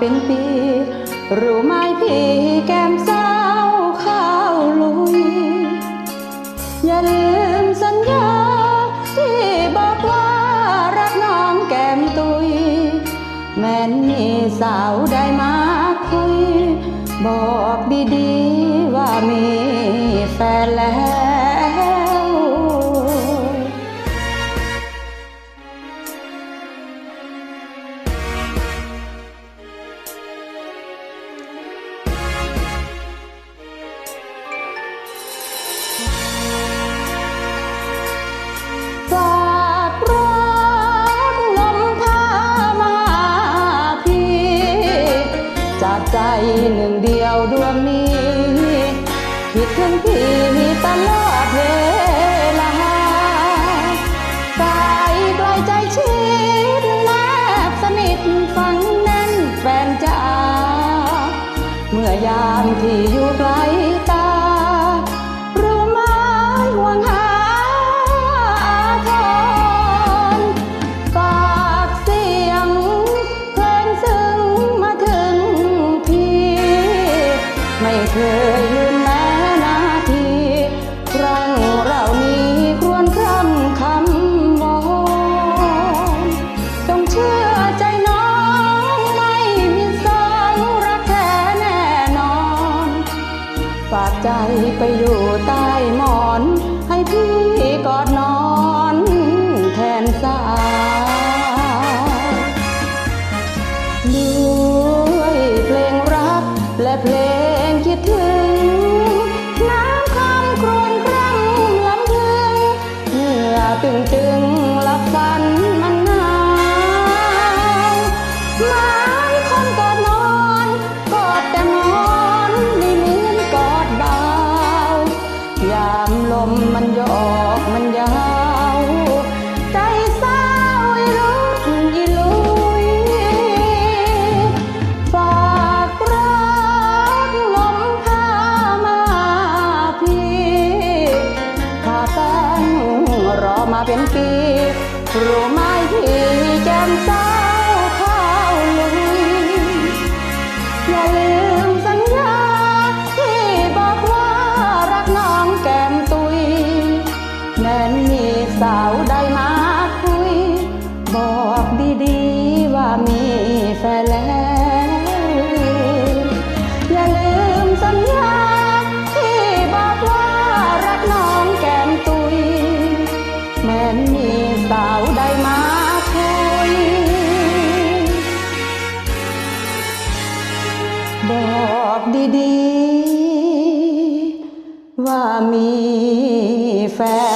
เป็นปีรู้ไหมพี่แก้มสาวข้าวลุย อย่าลืมสัญญา ที่บอกว่ารักน้องแก้มตุย แม้นมีสาวได้มาคุย บอกดีๆว่ามีแฟนแล้ว จากใจหนึ่งเดียวดวงนี้ คิดถึงพี่ตลอดเวลากายกลใจชิดแนบสนิทฝังแน่นแฟนจ๋าเมื่อยามที่อยู่ไกล ไม่เคยลืมแม้นาทีครั้งเรานี้ควรคร่ำคำวอนจงเชื่อใจน้องไม่มีสองรักแท้แน่นอน ฝากใจไปอยู่ใต้หมอน ให้พี่กอดนอนแทนสาด้วยเพลงรักและเพลง ดถึง น้ำคำครวญครั่งลำพึงเหงื่อตึงตึงลับฝันมันหนาวไม้คนกอดนอนกอดแต่นอนไม่เหมือนกอดเบายามลมมันโยกมันยาว มาเป็นปีรู้ไหมพี่แก้มส บอกดีๆ ว่ามีแฟน